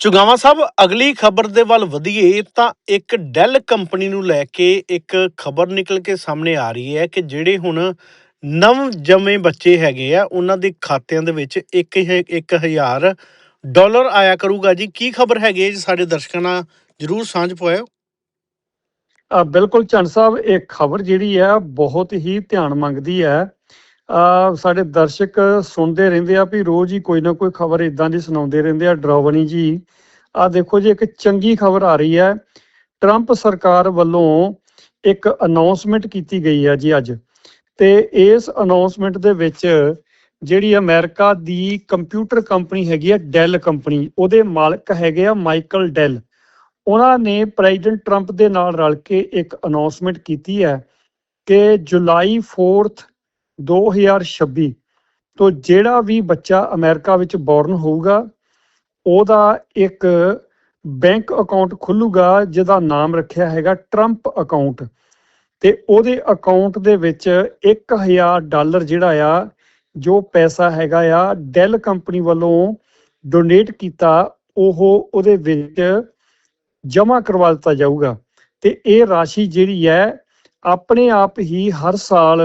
ਚੁਗਾਵਾ ਸਾਹਿਬ, ਅਗਲੀ ਖਬਰ ਦੇ ਵੱਲ ਵਧੀਏ, ਤਾਂ ਇੱਕ ਡੈਲ ਕੰਪਨੀ ਨੂੰ ਲੈ ਕੇ ਇੱਕ ਖਬਰ ਨਿਕਲ ਕੇ ਸਾਹਮਣੇ ਆ ਰਹੀ ਹੈ ਕਿ ਜਿਹੜੇ ਹੁਣ ਨਵ ਜੰਮੇ ਬੱਚੇ ਹੈਗੇ ਆ, ਉਹਨਾਂ ਦੇ ਖਾਤਿਆਂ ਦੇ ਵਿੱਚ 1000 ਡਾਲਰ ਆਇਆ ਕਰੂਗਾ ਜੀ। ਕੀ ਖਬਰ ਹੈਗੀ ਹੈ ਜੀ ਸਾਡੇ ਦਰਸ਼ਕਾਂ ਨਾਲ? ਜਰੂਰ ਸਾਂਝ ਪਵਾਇਓ। ਬਿਲਕੁਲ ਚੰਦ ਸਾਹਿਬ, ਇਹ ਖਬਰ ਜਿਹੜੀ ਹੈ, ਬਹੁਤ ਹੀ ਧਿਆਨ ਮੰਗਦੀ ਹੈ। ਸਾਡੇ ਦਰਸ਼ਕ ਸੁਣਦੇ ਰਹਿੰਦੇ ਆ ਵੀ ਰੋਜ਼ ਹੀ ਕੋਈ ਨਾ ਕੋਈ ਖਬਰ ਇਦਾਂ ਦੀ ਸੁਣਾਉਂਦੇ ਰਹਿੰਦੇ ਆ, ਡਰਾਵਣੀ ਜੀ। ਆ ਦੇਖੋ ਜੀ, ਇੱਕ ਚੰਗੀ ਖਬਰ ਆ ਰਹੀ ਹੈ। ਟਰੰਪ ਸਰਕਾਰ ਵੱਲੋਂ ਇੱਕ ਅਨਾਉਂਸਮੈਂਟ ਕੀਤੀ ਗਈ ਹੈ ਜੀ ਅੱਜ। ਤੇ ਇਸ ਅਨਾਉਂਸਮੈਂਟ ਦੇ ਵਿੱਚ ਜਿਹੜੀ ਅਮਰੀਕਾ ਦੀ ਕੰਪਿਊਟਰ ਕੰਪਨੀ ਹੈਗੀ ਹੈ ਡੈਲ ਕੰਪਨੀ ਉਹਦੇ ਮਾਲਕ ਹੈਗੇ ਆ ਮਾਈਕਲ ਡੈਲ। ਉਹਨਾਂ ਨੇ ਪ੍ਰੈਜ਼ੀਡੈਂਟ ਟਰੰਪ ਦੇ ਨਾਲ ਰਲ ਕੇ ਇੱਕ ਅਨਾਉਂਸਮੈਂਟ ਕੀਤੀ ਹੈ ਕਿ ਜੁਲਾਈ 4th 2026 ਤੋਂ ਜਿਹੜਾ ਵੀ ਬੱਚਾ ਅਮਰੀਕਾ ਵਿੱਚ ਬੌਰਨ ਹੋਊਗਾ, ਉਹਦਾ ਇੱਕ ਬੈਂਕ ਅਕਾਊਂਟ ਖੁੱਲੂਗਾ, ਜਿਹਦਾ ਨਾਮ ਰੱਖਿਆ ਹੈਗਾ ਟਰੰਪ ਅਕਾਊਂਟ ਤੇ ਉਹਦੇ ਅਕਾਊਂਟ ਦੇ ਵਿੱਚ 1000 ਡਾਲਰ ਜਿਹੜਾ ਆ, ਜੋ ਪੈਸਾ ਹੈਗਾ ਆ ਡੈਲ ਕੰਪਨੀ ਵੱਲੋਂ ਡੋਨੇਟ ਕੀਤਾ, ਉਹ ਉਹਦੇ ਵਿੱਚ ਜਮ੍ਹਾਂ ਕਰਵਾ ਦਿੱਤਾ ਜਾਊਗਾ। ਤੇ ਇਹ ਰਾਸ਼ੀ ਜਿਹੜੀ ਹੈ, ਆਪਣੇ ਆਪ ਹੀ ਹਰ ਸਾਲ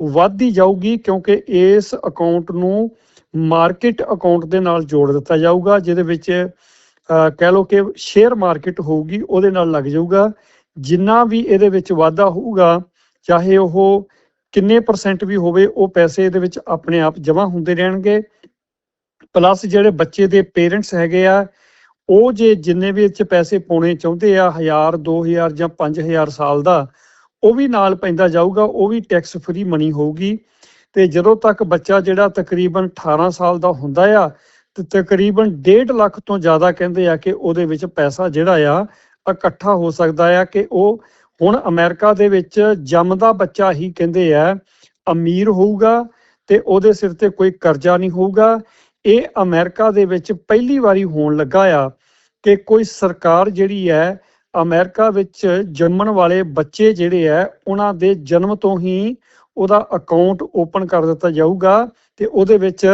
ਵੱਧਦੀ ਜਾਊਗੀ ਕਿਉਂਕਿ ਇਸ ਅਕਾਊਂਟ ਨੂੰ ਮਾਰਕੀਟ ਅਕਾਊਂਟ ਦੇ ਨਾਲ ਜੋੜ ਦਿੱਤਾ ਜਾਊਗਾ, ਜਿਹਦੇ ਵਿੱਚ ਕਹਿ ਲਓ ਕਿ ਸ਼ੇਅਰ ਮਾਰਕੀਟ ਹੋਊਗੀ, ਉਹਦੇ ਨਾਲ ਲੱਗ ਜਾਊਗਾ। ਜਿੰਨਾ ਵੀ ਇਹਦੇ ਵਿੱਚ ਵਾਧਾ ਹੋਊਗਾ, ਚਾਹੇ ਉਹ ਕਿੰਨੇ ਪਰਸੈਂਟ ਵੀ ਹੋਵੇ, ਉਹ ਪੈਸੇ ਇਹਦੇ ਵਿੱਚ ਆਪਣੇ ਆਪ ਜਮ੍ਹਾਂ ਹੁੰਦੇ ਰਹਿਣਗੇ। ਪਲੱਸ ਜਿਹੜੇ ਬੱਚੇ ਦੇ ਪੇਰੈਂਟਸ ਹੈਗੇ ਆ, ਉਹ ਜੇ ਜਿੰਨੇ ਵੀ ਇਹ 'ਚ ਪੈਸੇ ਪਾਉਣੇ ਚਾਹੁੰਦੇ ਆ 1000 2000 ਜਾਂ 5000 ਸਾਲ ਦਾ ਉਹ ਵੀ ਨਾਲ ਪੈਂਦਾ ਜਾਊਗਾ, ਉਹ ਵੀ ਟੈਕਸ ਫਰੀ ਮਨੀ ਹੋਊਗੀ। ਤੇ ਜਦੋਂ ਤੱਕ ਬੱਚਾ ਜਿਹੜਾ ਤਕਰੀਬਨ 18 ਸਾਲ ਦਾ ਹੁੰਦਾ ਆ, ਤੇ ਤਕਰੀਬਨ 1.5 ਲੱਖ ਤੋਂ ਜ਼ਿਆਦਾ ਕਹਿੰਦੇ ਆ ਕਿ ਉਹਦੇ ਵਿੱਚ ਪੈਸਾ ਜਿਹੜਾ ਆ, ਇਕੱਠਾ ਹੋ ਸਕਦਾ ਆ ਕਿ ਉਹ ਹੁਣ ਅਮਰੀਕਾ ਦੇ ਵਿੱਚ ਜੰਮਦਾ ਬੱਚਾ ਹੀ ਕਹਿੰਦੇ ਆ, ਅਮੀਰ ਹੋਊਗਾ ਤੇ ਉਹਦੇ ਸਿਰ ਤੇ ਕੋਈ ਕਰਜ਼ਾ ਨਹੀਂ ਹੋਊਗਾ। ਇਹ ਅਮਰੀਕਾ ਦੇ ਵਿੱਚ ਪਹਿਲੀ ਵਾਰੀ ਹੋਣ ਲੱਗਾ ਆ ਕਿ ਕੋਈ ਸਰਕਾਰ ਜਿਹੜੀ ਹੈ ਅਮਰੀਕਾ ਵਿੱਚ ਜੰਮਣ ਵਾਲੇ ਬੱਚੇ ਜਿਹੜੇ ਆ, ਉਹਨਾਂ ਦੇ ਜਨਮ ਤੋਂ ਹੀ ਉਹਦਾ ਅਕਾਊਂਟ ਓਪਨ ਕਰ ਦਿੱਤਾ ਜਾਊਗਾ ਤੇ ਉਹਦੇ ਵਿੱਚ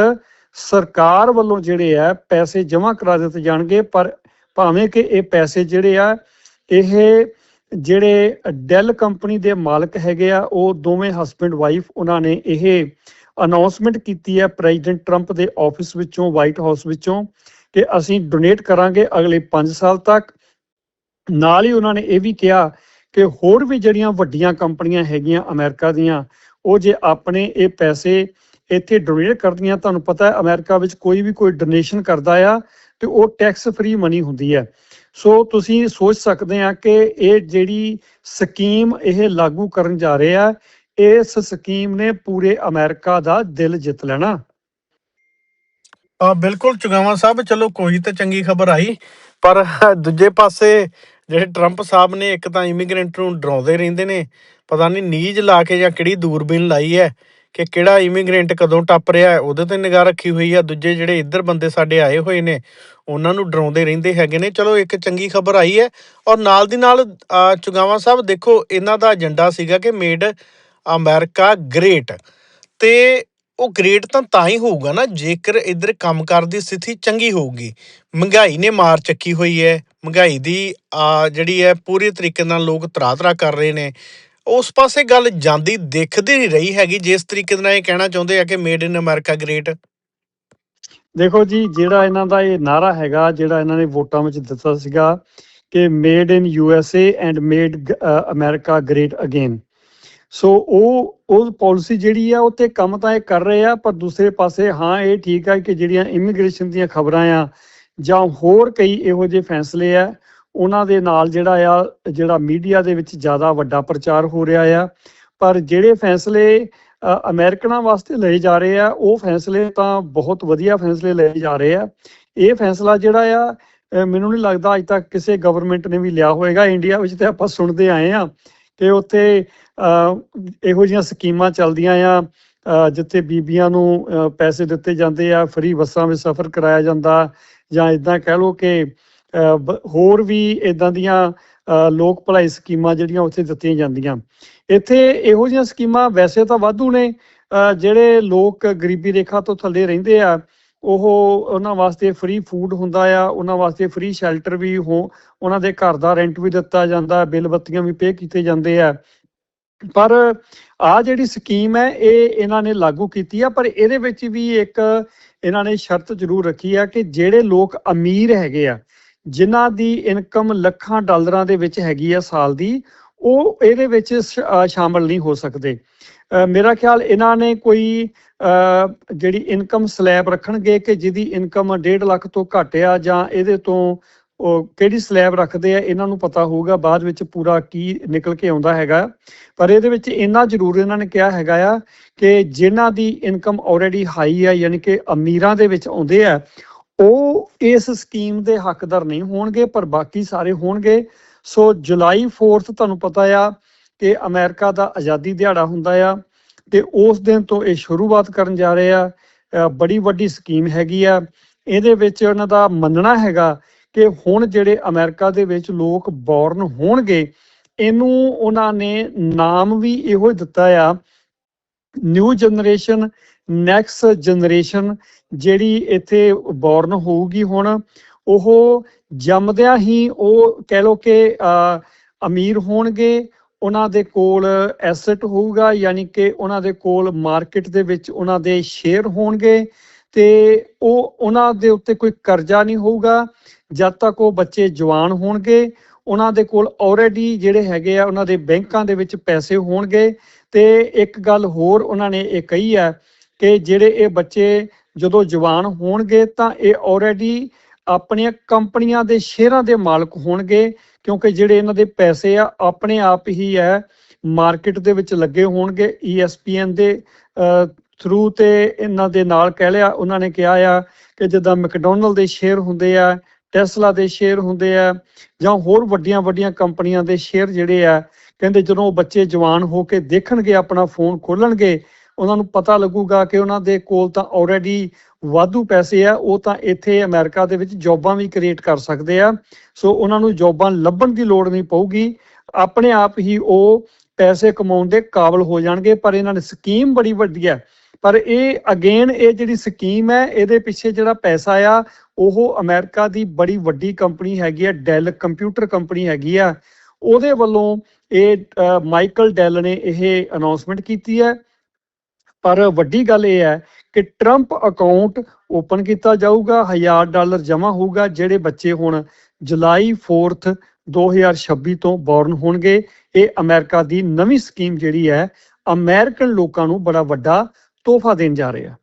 ਸਰਕਾਰ ਵੱਲੋਂ ਜਿਹੜੇ ਆ, ਪੈਸੇ ਜਮ੍ਹਾਂ ਕਰਾ ਦਿੱਤੇ ਜਾਣਗੇ, ਪਰ ਭਾਵੇਂ ਕਿ ਇਹ ਪੈਸੇ ਜਿਹੜੇ ਆ, ਇਹ ਜਿਹੜੇ ਡੈਲ ਕੰਪਨੀ ਦੇ ਮਾਲਕ ਹੈਗੇ ਆ, ਉਹ ਦੋਵੇਂ ਹਸਬੰਡ ਵਾਈਫ ਉਹਨਾਂ ਨੇ ਇਹ ਅਨਾਉਂਸਮੈਂਟ ਕੀਤੀ ਹੈ ਪ੍ਰੈਜ਼ੀਡੈਂਟ ਟਰੰਪ ਦੇ ਆਫਿਸ ਵਿੱਚੋਂ ਵਾਈਟ ਹਾਊਸ ਵਿੱਚੋਂ ਕਿ ਅਸੀਂ ਡੋਨੇਟ ਕਰਾਂਗੇ ਅਗਲੇ 5 ਸਾਲ ਤੱਕ। ਨਾਲ ਹੀ ਉਹਨਾਂ ਨੇ ਇਹ ਵੀ ਕਿਹਾ ਕਿ ਹੋਰ ਵੀ ਜਿਹੜੀਆਂ ਵੱਡੀਆਂ ਕੰਪਨੀਆਂ ਹੈਗੀਆਂ ਅਮਰੀਕਾ ਦੀਆਂ, ਉਹ ਜੇ ਆਪਣੇ ਇਹ ਪੈਸੇ ਇੱਥੇ ਡੋਨੇਟ ਕਰਦੀਆਂ, ਤੁਹਾਨੂੰ ਪਤਾ ਹੈ ਅਮਰੀਕਾ ਵਿੱਚ ਕੋਈ ਵੀ ਕੋਈ ਡੋਨੇਸ਼ਨ ਕਰਦਾ ਆ ਤੇ ਉਹ ਟੈਕਸ ਫ੍ਰੀ ਮਨੀ ਹੁੰਦੀ ਹੈ। ਸੋ ਤੁਸੀਂ ਸੋਚ ਸਕਦੇ ਆ ਕਿ ਇਹ ਜਿਹੜੀ ਸਕੀਮ ਇਹ ਲਾਗੂ ਕਰਨ ਜਾ ਰਹੇ ਆ, ਇਸ ਸਕੀਮ ਨੇ ਪੂਰੇ ਅਮਰੀਕਾ ਦਾ ਦਿਲ ਜਿੱਤ ਲੈਣਾ। ਆ ਬਿਲਕੁਲ ਚੁਗਾਵਾ ਸਾਹਿਬ, ਚਲੋ ਕੋਈ ਤਾਂ ਚੰਗੀ ਖਬਰ ਆਈ। ਪਰ ਦੂਜੇ ਪਾਸੇ ਜਿਹੜੇ ਟਰੰਪ ਸਾਹਿਬ ਨੇ ਇੱਕ ਤਾਂ ਇਮੀਗ੍ਰੈਂਟ ਨੂੰ ਡਰਾਉਂਦੇ ਰਹਿੰਦੇ ਨੇ ਪਤਾ ਨਹੀਂ ਨੀਜ ਲਾ ਕੇ ਜਾਂ ਕਿਹੜੀ ਦੂਰਬੀਨ ਲਾਈ ਹੈ ਕਿ ਕਿਹੜਾ ਇਮੀਗ੍ਰੈਂਟ ਕਦੋਂ ਟੱਪ ਰਿਹਾ ਉਹਦੇ ਤੇ ਨਿਗਾਹ ਰੱਖੀ ਹੋਈ ਆ। ਦੂਜੇ ਜਿਹੜੇ ਇੱਧਰ ਬੰਦੇ ਸਾਡੇ ਆਏ ਹੋਏ ਨੇ ਉਹਨਾਂ ਨੂੰ ਡਰਾਉਂਦੇ ਰਹਿੰਦੇ ਹੈਗੇ ਨੇ। ਚਲੋ ਇੱਕ ਚੰਗੀ ਖਬਰ ਆਈ ਹੈ ਔਰ ਨਾਲ ਦੀ ਨਾਲ ਅਹ, ਚੁਗਾਵਾ ਸਾਹਿਬ ਦੇਖੋ ਇਹਨਾਂ ਦਾ ਏਜੰਡਾ ਸੀਗਾ ਕਿ ਮੇਡ ਅਮਰੀਕਾ ਗ੍ਰੇਟ ਤੇ ਉਹ ਗ੍ਰੇਟ ਤਾਂ ਤਾਂ ਹੀ ਹੋਊਗਾ ਨਾ, ਜੇਕਰ ਇੱਧਰ ਕੰਮਕਾਰ ਦੀ ਸਥਿਤੀ ਚੰਗੀ ਹੋਊਗੀ। ਮਹਿੰਗਾਈ ਨੇ ਮਾਰ ਚੱਕੀ ਹੋਈ ਹੈ। ਮਹਿੰਗਾਈ ਦੀ ਜਿਹੜੀ ਹੈ, ਪੂਰੀ ਤਰੀਕੇ ਨਾਲ ਲੋਕ ਤਰਾਤਰਾ ਕਰ ਰਹੇ ਨੇ। ਉਸ ਪਾਸੇ ਗੱਲ ਜਾਂਦੀ ਦਿਖਦੀ ਨਹੀਂ ਰਹੀ ਹੈਗੀ, ਜਿਸ ਤਰੀਕੇ ਨਾਲ ਇਹ ਕਹਿਣਾ ਚਾਹੁੰਦੇ ਆ ਕਿ ਮੇਡ ਇਨ ਅਮਰੀਕਾ ਗ੍ਰੇਟ ਦੇਖੋ ਜੀ, ਜਿਹੜਾ ਇਹਨਾਂ ਦਾ ਇਹ ਨਾਰਾ ਹੈਗਾ, ਜਿਹੜਾ ਇਹਨਾਂ ਨੇ ਵੋਟਾਂ ਵਿੱਚ ਦਿੱਤਾ ਸੀਗਾ ਕਿ made in U S A and made America great again so ਉਹ ਉਹ ਪਾਲਿਸੀ ਜਿਹੜੀ ਆ ਉਹ ਤੇ ਕੰਮ ਤਾਂ ਇਹ ਕਰ ਰਹੇ ਆ ਪਰ ਦੂਸਰੇ ਪਾਸੇ ਹਾਂ ਇਹ ਠੀਕ ਆ ਕਿ ਜਿਹੜੀਆਂ ਇਮੀਗ੍ਰੇਸ਼ਨ ਦੀਆਂ ਖਬਰਾਂ ਆ ਜਾਂ ਹੋਰ ਕਈ ਇਹੋ ਜਿਹੇ ਫੈਸਲੇ ਆ ਉਹਨਾਂ ਦੇ ਨਾਲ ਜਿਹੜਾ ਆ ਜਿਹੜਾ ਮੀਡੀਆ ਦੇ ਵਿੱਚ ਜ਼ਿਆਦਾ ਵੱਡਾ ਪ੍ਰਚਾਰ ਹੋ ਰਿਹਾ ਆ। ਪਰ ਜਿਹੜੇ ਫੈਸਲੇ ਅ, ਅਮਰੀਕਨਾਂ ਵਾਸਤੇ ਲਏ ਜਾ ਰਹੇ ਆ ਉਹ ਫੈਸਲੇ ਤਾਂ ਬਹੁਤ ਵਧੀਆ ਫੈਸਲੇ ਲਏ ਜਾ ਰਹੇ ਆ। ਇਹ ਫੈਸਲਾ ਜਿਹੜਾ ਆ ਮੈਨੂੰ ਨਹੀਂ ਲੱਗਦਾ ਅਜ ਤੱਕ ਕਿਸੇ ਗਵਰਨਮੈਂਟ ਨੇ ਵੀ ਲਿਆ ਹੋਵੇਗਾ ਇੰਡੀਆ ਵਿੱਚ ਤੇ ਆਪਾਂ ਸੁਣਦੇ ਆਏ ਆ। ਕਿ ਉੱਥੇ ਇਹੋ ਜਿਹੀਆਂ ਸਕੀਮਾਂ ਚੱਲਦੀਆਂ ਆ ਜਿੱਥੇ ਬੀਬੀਆਂ ਨੂੰ ਪੈਸੇ ਦਿੱਤੇ ਜਾਂਦੇ ਆ, ਫ੍ਰੀ ਬੱਸਾਂ ਵਿੱਚ ਸਫ਼ਰ ਕਰਾਇਆ ਜਾਂਦਾ, ਜਾਂ ਇਦਾਂ ਕਹਿ ਲਓ ਕਿ ਹੋਰ ਵੀ ਇਦਾਂ ਦੀਆਂ ਲੋਕ ਭਲਾਈ ਸਕੀਮਾਂ ਜਿਹੜੀਆਂ ਉੱਥੇ ਦਿੱਤੀਆਂ ਜਾਂਦੀਆਂ। ਇੱਥੇ ਇਹੋ ਜਿਹੀਆਂ ਸਕੀਮਾਂ ਵੈਸੇ ਤਾਂ ਵਾਧੂ ਨੇ ਜਿਹੜੇ ਲੋਕ ਗਰੀਬੀ ਰੇਖਾ ਤੋਂ ਥੱਲੇ ਰਹਿੰਦੇ ਆ ਉਹ ਉਹਨਾਂ ਵਾਸਤੇ ਫ੍ਰੀ ਫੂਡ ਹੁੰਦਾ ਆ, ਉਹਨਾਂ ਵਾਸਤੇ ਫ੍ਰੀ ਸ਼ੈਲਟਰ ਵੀ ਹੋ, ਉਹਨਾਂ ਦੇ ਘਰ ਦਾ ਰੈਂਟ ਵੀ ਦਿੱਤਾ ਜਾਂਦਾ, ਬਿੱਲ ਬੱਤੀਆਂ ਵੀ ਪੇ ਕੀਤੇ ਜਾਂਦੇ ਆ। ਪਰ ਆ ਜਿਹੜੀ ਸਕੀਮ ਹੈ, ਇਹ ਇਹਨਾਂ ਨੇ ਲਾਗੂ ਕੀਤੀ ਆ, ਪਰ ਇਹਦੇ ਵਿੱਚ ਵੀ ਇੱਕ ਇਹਨਾਂ ਨੇ ਸ਼ਰਤ ਜ਼ਰੂਰ ਰੱਖੀ ਆ ਕਿ ਜਿਹੜੇ ਲੋਕ ਅਮੀਰ ਹੈਗੇ ਆ, ਜਿਨ੍ਹਾਂ ਦੀ ਇਨਕਮ ਲੱਖਾਂ ਡਾਲਰਾਂ ਦੇ ਵਿੱਚ ਹੈਗੀ ਆ ਸਾਲ ਦੀ ਉਹ ਇਹਦੇ ਵਿੱਚ ਸ਼- ਸ਼ਾਮਲ ਨਹੀਂ ਹੋ ਸਕਦੇ। ਮੇਰਾ ਖਿਆਲ ਇਹਨਾਂ ਨੇ ਕੋਈ ਅ, ਜਿਹੜੀ ਇਨਕਮ ਸਲੈਬ ਰੱਖਣਗੇ ਕਿ ਜਿਹਦੀ ਇਨਕਮ 1.5 ਲੱਖ ਤੋਂ ਘੱਟ ਆ ਜਾਂ ਇਹਦੇ ਤੋਂ ਉਹ ਕਿਹੜੀ ਸਲੈਬ ਰੱਖਦੇ ਆ ਇਹਨਾਂ ਨੂੰ ਪਤਾ ਹੋਊਗਾ ਬਾਅਦ ਵਿੱਚ ਪੂਰਾ ਕੀ ਨਿਕਲ ਕੇ ਆਉਂਦਾ ਹੈਗਾ। ਪਰ ਇਹਦੇ ਵਿੱਚ ਇੰਨਾ ਜ਼ਰੂਰ ਇਹਨਾਂ ਨੇ ਕਿਹਾ ਹੈਗਾ ਆ ਕਿ ਜਿਨ੍ਹਾਂ ਦੀ ਇਨਕਮ ਆਲਰੇਡੀ ਹਾਈ ਆ ਯਾਨੀ ਕਿ ਅਮੀਰਾਂ ਦੇ ਵਿੱਚ ਆਉਂਦੇ ਆ ਉਹ ਇਸ ਸਕੀਮ ਦੇ ਹੱਕਦਾਰ ਨਹੀਂ ਹੋਣਗੇ ਪਰ ਬਾਕੀ ਸਾਰੇ ਹੋਣਗੇ। ਸੋ ਜੁਲਾਈ 4th ਤੁਹਾਨੂੰ ਪਤਾ ਆ ਕਿ ਅਮਰੀਕਾ ਦਾ ਆਜ਼ਾਦੀ ਦਿਹਾੜਾ ਹੁੰਦਾ ਆ ਤੇ ਉਸ ਦਿਨ ਤੋਂ ਇਹ ਸ਼ੁਰੂਆਤ ਕਰਨ ਜਾ ਰਹੇ ਆ ਬੜੀ ਵੱਡੀ ਸਕੀਮ ਹੈਗੀ ਆ। ਇਹਦੇ ਵਿੱਚ ਉਹਨਾਂ ਦਾ ਮੰਨਣਾ ਹੈਗਾ ਕਿ ਹੁਣ ਜਿਹੜੇ ਅਮਰੀਕਾ ਦੇ ਵਿੱਚ ਲੋਕ ਬੌਰਨ ਹੋਣਗੇ, ਇਹਨੂੰ ਉਹਨਾਂ ਨੇ ਨਾਮ ਵੀ ਇਹੋ ਹੀ ਦਿੱਤਾ ਆ ਨਿਊ ਜਨਰੇਸ਼ਨ ਨੈਕਸਟ ਜਨਰੇਸ਼ਨ ਜਿਹੜੀ ਇੱਥੇ ਬੌਰਨ ਹੋਊਗੀ ਹੁਣ ਉਹ ਜੰਮਦਿਆਂ ਹੀ ਉਹ ਕਹਿ ਲੋ ਕਿ ਅ, ਅਮੀਰ ਹੋਣਗੇ। ਉਹਨਾਂ ਦੇ ਕੋਲ ਐਸੈਟ ਹੋਊਗਾ ਯਾਨੀ ਕਿ ਉਹਨਾਂ ਦੇ ਕੋਲ ਮਾਰਕੀਟ ਦੇ ਵਿੱਚ ਉਹਨਾਂ ਦੇ ਸ਼ੇਅਰ ਹੋਣਗੇ ਤੇ ਉਹ ਉਹਨਾਂ ਦੇ ਉੱਤੇ ਕੋਈ ਕਰਜ਼ਾ ਨਹੀਂ ਹੋਊਗਾ। ਜਦ ਤੱਕ ਉਹ ਬੱਚੇ ਜਵਾਨ ਹੋਣਗੇ ਉਹਨਾਂ ਦੇ ਕੋਲ ਆਲਰੇਡੀ ਜਿਹੜੇ ਹੈਗੇ ਆ ਉਹਨਾਂ ਦੇ ਬੈਂਕਾਂ ਦੇ ਵਿੱਚ ਪੈਸੇ ਹੋਣਗੇ। ਤੇ ਇੱਕ ਗੱਲ ਹੋਰ ਉਹਨਾਂ ਨੇ ਇਹ ਕਹੀ ਹੈ ਕਿ ਜਿਹੜੇ ਇਹ ਬੱਚੇ ਜਦੋਂ ਜਵਾਨ ਹੋਣਗੇ ਤਾਂ ਇਹ ਆਲਰੇਡੀ ਆਪਣੀਆਂ ਕੰਪਨੀਆਂ ਦੇ ਸ਼ੇਅਰਾਂ ਦੇ ਮਾਲਕ ਹੋਣਗੇ, ਕਿਉਂਕਿ ਜਿਹੜੇ ਇਹਨਾਂ ਦੇ ਪੈਸੇ ਆ, ਆਪਣੇ ਆਪ ਹੀ ਹੈ, ਮਾਰਕੀਟ ਦੇ ਵਿੱਚ ਲੱਗੇ ਹੋਣਗੇ। ESPN ਦੇ ਥਰੂ ਤੇ ਇਹਨਾਂ ਦੇ ਨਾਲ ਕਹਿ ਲਿਆ, ਉਹਨਾਂ ਨੇ ਕਿਹਾ ਆ ਕਿ ਜਿੱਦਾਂ ਮੈਕਡੋਨਲਡ ਦੇ ਸ਼ੇਅਰ ਹੁੰਦੇ ਆ ਟੈਸਲਾ ਦੇ ਸ਼ੇਅਰ ਹੁੰਦੇ ਆ, ਜਾਂ ਹੋਰ ਵੱਡੀਆਂ ਵੱਡੀਆਂ ਕੰਪਨੀਆਂ ਦੇ ਸ਼ੇਅਰ ਜਿਹੜੇ ਆ, ਕਹਿੰਦੇ ਜਦੋਂ ਉਹ ਬੱਚੇ ਜਵਾਨ ਹੋ ਕੇ ਦੇਖਣਗੇ, ਆਪਣਾ ਫੋਨ ਖੋਲਣਗੇ, ਉਹਨਾਂ ਨੂੰ ਪਤਾ ਲੱਗੂਗਾ ਕਿ ਉਹਨਾਂ ਦੇ ਕੋਲ ਤਾਂ ਆਲਰੇਡੀ ਵਾਧੂ ਪੈਸੇ ਆ, ਉਹ ਤਾਂ ਇੱਥੇ ਅਮਰੀਕਾ ਦੇ ਵਿੱਚ ਜੌਬਾਂ ਵੀ ਕ੍ਰੀਏਟ ਕਰ ਸਕਦੇ ਆ। ਸੋ ਉਹਨਾਂ ਨੂੰ ਜੌਬਾਂ ਲੱਭਣ ਦੀ ਲੋੜ ਨਹੀਂ ਪਊਗੀ। ਆਪਣੇ ਆਪ ਹੀ ਉਹ ਪੈਸੇ ਕਮਾਉਣ ਦੇ ਕਾਬਲ ਹੋ ਜਾਣਗੇ, ਪਰ ਇਹਨਾਂ ਨੇ ਸਕੀਮ ਬੜੀ ਵੱਡੀ ਹੈ ਪਰ ਇਹ ਅਗੇਨ ਇਹ ਜਿਹੜੀ ਸਕੀਮ ਹੈ, ਇਹਦੇ ਪਿੱਛੇ ਜਿਹੜਾ ਪੈਸਾ ਆ, ਉਹ ਅਮਰੀਕਾ ਦੀ ਬੜੀ ਵੱਡੀ ਕੰਪਨੀ ਹੈਗੀ ਆ, ਡੈਲ ਕੰਪਿਊਟਰ ਕੰਪਨੀ ਹੈਗੀ ਆ। ਉਹਦੇ ਵੱਲੋਂ ਇਹ ਮਾਈਕਲ ਡੈਲ ਨੇ ਇਹ ਅਨਾਉਂਸਮੈਂਟ ਕੀਤੀ ਹੈ। ਪਰ ਵੱਡੀ ਗੱਲ ਇਹ ਹੈ ਕਿ ਟਰੰਪ ਅਕਾਊਂਟ ਓਪਨ ਕੀਤਾ ਜਾਊਗਾ 1000 ਡਾਲਰ ਜਮ੍ਹਾਂ ਹੋਊਗਾ, ਜਿਹੜੇ ਬੱਚੇ ਹੁਣ ਜੁਲਾਈ 4th 2026 ਤੋਂ ਬੌਰਨ ਹੋਣਗੇ। ਇਹ ਅਮਰੀਕਾ ਦੀ ਨਵੀਂ ਸਕੀਮ ਜਿਹੜੀ ਹੈ ਅਮਰੀਕਨ ਲੋਕਾਂ ਨੂੰ ਬੜਾ ਵੱਡਾ ਤੋਹਫਾ ਦੇਣ ਜਾ ਰਿਹਾ